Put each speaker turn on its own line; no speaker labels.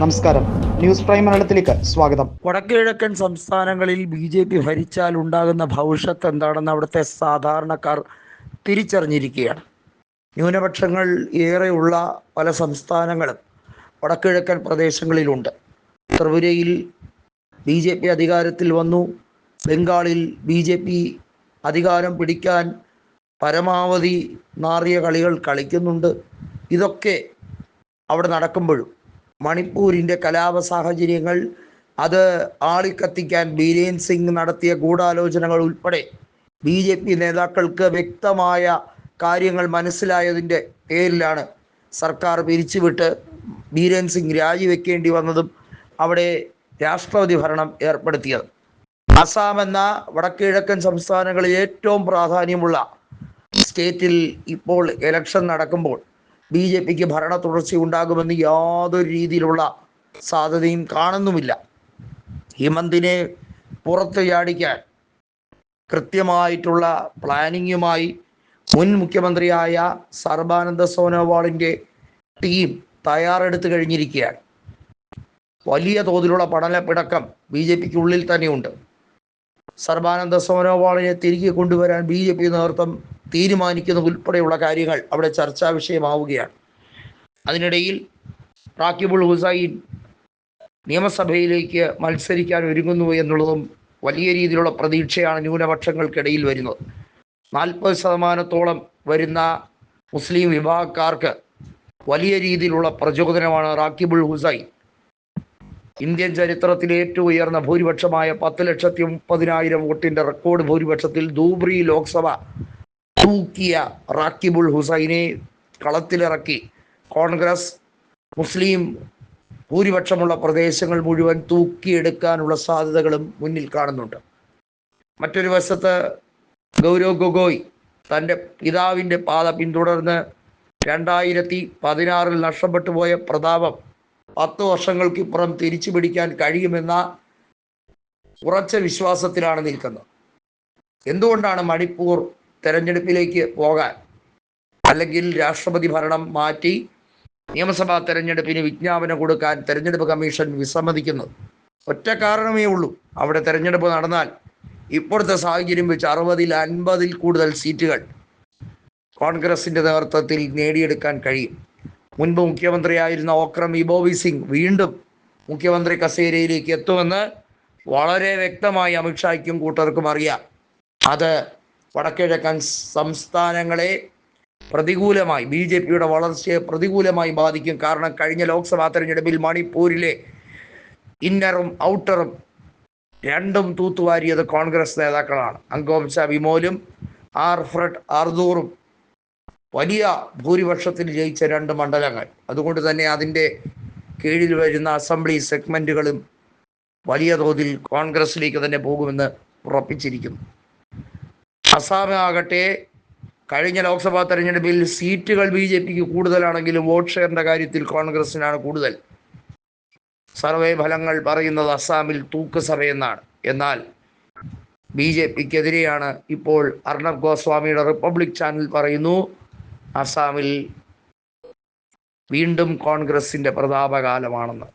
നമസ്കാരം. News prime മലയാളത്തിലേക്ക് സ്വാഗതം.
വടക്കുകിഴക്കൻ സംസ്ഥാനങ്ങളിൽ ബി ജെ പി ഭരിച്ചാൽ ഉണ്ടാകുന്ന ഭവിഷ്യത്ത് എന്താണെന്ന് അവിടുത്തെ സാധാരണക്കാർ തിരിച്ചറിഞ്ഞിരിക്കുകയാണ്. ന്യൂനപക്ഷങ്ങൾ ഏറെയുള്ള പല സംസ്ഥാനങ്ങളും വടക്കുകിഴക്കൻ പ്രദേശങ്ങളിലുണ്ട്. ത്രിപുരയിൽ ബി ജെ പി അധികാരത്തിൽ വന്നു. ബംഗാളിൽ ബി ജെ പി അധികാരം പിടിക്കാൻ പരമാവധി നാറിയ കളികൾ കളിക്കുന്നുണ്ട്. ഇതൊക്കെ അവിടെ നടക്കുമ്പോഴും മണിപ്പൂരിന്റെ കലാപ സാഹചര്യങ്ങൾ അത് ആളിക്കത്തിക്കാൻ ബീരേൻ സിംഗ് നടത്തിയ ഗൂഢാലോചനകൾ ഉൾപ്പെടെ ബി ജെ പി നേതാക്കൾക്ക് വ്യക്തമായ കാര്യങ്ങൾ മനസ്സിലായതിന്റെ പേരിലാണ് സർക്കാർ പിരിച്ചുവിട്ട് ബീരേൻ സിംഗ് രാജിവെക്കേണ്ടി വന്നതും അവിടെ രാഷ്ട്രപതി ഭരണം ഏർപ്പെടുത്തിയത്. അസാം എന്ന വടക്കിഴക്കൻ സംസ്ഥാനങ്ങളിൽ ഏറ്റവും പ്രാധാന്യമുള്ള സ്റ്റേറ്റിൽ ഇപ്പോൾ ഇലക്ഷൻ നടക്കുമ്പോൾ ബി ജെ പിക്ക് ഭരണ തുടർച്ച ഉണ്ടാകുമെന്ന് യാതൊരു രീതിയിലുള്ള സാധ്യതയും കാണുന്നുമില്ല. ഹിമന്തിനെ പുറത്ത് ചാടിക്കാൻ കൃത്യമായിട്ടുള്ള പ്ലാനിങ്ങുമായി മുൻ മുഖ്യമന്ത്രിയായ സർബാനന്ദ സോനോവാളിന്റെ ടീം തയ്യാറെടുത്തു കഴിഞ്ഞിരിക്കുകയാണ്. വലിയ തോതിലുള്ള പഠനപ്പിടക്കം ബി ജെ പിക്ക് ഉള്ളിൽ തന്നെയുണ്ട്. സർബാനന്ദ സോനോവാളിനെ തിരികെ കൊണ്ടുവരാൻ ബി ജെ പി നേതൃത്വം തീരുമാനിക്കുന്ന ഉൾപ്പെടെയുള്ള കാര്യങ്ങൾ അവിടെ ചർച്ചാ വിഷയമാവുകയാണ്. അതിനിടയിൽ റാക്കിബുൾ ഹുസൈൻ നിയമസഭയിലേക്ക് മത്സരിക്കാൻ ഒരുങ്ങുന്നു എന്നുള്ളതും വലിയ രീതിയിലുള്ള പ്രതീക്ഷയാണ് ന്യൂനപക്ഷങ്ങൾക്കിടയിൽ വരുന്നത്. നാൽപ്പത് ശതമാനത്തോളം വരുന്ന മുസ്ലിം വിഭാഗക്കാർക്ക് വലിയ രീതിയിലുള്ള പ്രചോദനമാണ് റാക്കിബുൾ ഹുസൈൻ. ഇന്ത്യൻ ചരിത്രത്തിലെ ഏറ്റവും ഉയർന്ന ഭൂരിപക്ഷമായ പത്ത് ലക്ഷത്തി മുപ്പതിനായിരം വോട്ടിന്റെ റെക്കോർഡ് ഭൂരിപക്ഷത്തിൽ ധൂബ്രി ലോക്സഭ തൂക്കിയ റാക്കിബുൾ ഹുസൈനെ കളത്തിലിറക്കി. കോൺഗ്രസ് മുസ്ലിം ഭൂരിപക്ഷമുള്ള പ്രദേശങ്ങൾ മുഴുവൻ തൂക്കിയെടുക്കാനുള്ള സാധ്യതകളും മുന്നിൽ കാണുന്നുണ്ട്. മറ്റൊരു വശത്ത് ഗൗരവ് ഗൊഗോയ് തന്റെ പിതാവിന്റെ പാത പിന്തുടർന്ന് രണ്ടായിരത്തി പതിനാറിൽ നഷ്ടപ്പെട്ടു പോയ പ്രതാപം പത്ത് വർഷങ്ങൾക്കിപ്പുറം തിരിച്ചു പിടിക്കാൻ കഴിയുമെന്ന ഉറച്ച വിശ്വാസത്തിലാണ് നിൽക്കുന്നത്. എന്തുകൊണ്ടാണ് മണിപ്പൂർ തെരഞ്ഞെടുപ്പിലേക്ക് പോകാൻ അല്ലെങ്കിൽ രാഷ്ട്രപതി ഭരണം മാറ്റി നിയമസഭാ തെരഞ്ഞെടുപ്പിന് വിജ്ഞാപനം കൊടുക്കാൻ തെരഞ്ഞെടുപ്പ് കമ്മീഷൻ വിസമ്മതിക്കുന്നത് ഒറ്റ കാരണമേ ഉള്ളൂ. അവിടെ തെരഞ്ഞെടുപ്പ് നടന്നാൽ ഇപ്പോഴത്തെ സാഹചര്യം വെച്ച് അറുപതിൽ അൻപതിൽ കൂടുതൽ സീറ്റുകൾ കോൺഗ്രസിന്റെ നേതൃത്വത്തിൽ നേടിയെടുക്കാൻ കഴിയും. മുൻപ് മുഖ്യമന്ത്രിയായിരുന്ന ഓക്രം ഇബോവി സിംഗ് വീണ്ടും മുഖ്യമന്ത്രി കസേരയിലേക്ക് എത്തുമെന്ന് വളരെ വ്യക്തമായി അമിത്ഷായ്ക്കും കൂട്ടർക്കും അറിയാം. അത് വടക്കിഴക്കൻ സംസ്ഥാനങ്ങളെ പ്രതികൂലമായി ബി ജെ പിയുടെ വളർച്ചയെ പ്രതികൂലമായി ബാധിക്കും കാരണം കഴിഞ്ഞ ലോക്സഭാ തെരഞ്ഞെടുപ്പിൽ മണിപ്പൂരിലെ ഇന്നറും ഔട്ടറും രണ്ടും തൂത്തുവാരിയത് കോൺഗ്രസ് നേതാക്കളാണ്. അങ്കോംശ വിമോലും ആർ ഫ്രഡ് ആർദൂറും വലിയ ഭൂരിപക്ഷത്തിൽ ജയിച്ച രണ്ട് മണ്ഡലങ്ങൾ. അതുകൊണ്ട് തന്നെ അതിന്റെ കീഴിൽ വരുന്ന അസംബ്ലി സെഗ്മെന്റുകളും വലിയ തോതിൽ കോൺഗ്രസിലേക്ക് തന്നെ പോകുമെന്ന് ഉറപ്പിച്ചിരിക്കുന്നു. അസാമാകട്ടെ കഴിഞ്ഞ ലോക്സഭാ തെരഞ്ഞെടുപ്പിൽ സീറ്റുകൾ ബി ജെ പിക്ക് കൂടുതലാണെങ്കിലും വോട്ട് ഷെയറിന്റെ കാര്യത്തിൽ കോൺഗ്രസിനാണ് കൂടുതൽ. സർവേ ഫലങ്ങൾ പറയുന്നത് അസാമിൽ തൂക്കുസഭയെന്നാണ് എന്നാൽ ബി ജെ പിക്കെതിരെയാണ് ഇപ്പോൾ അർണബ് ഗോസ്വാമിയുടെ റിപ്പബ്ലിക് ചാനൽ പറയുന്നു അസാമിൽ വീണ്ടും കോൺഗ്രസിന്റെ പ്രതാപകാലമാണെന്ന്.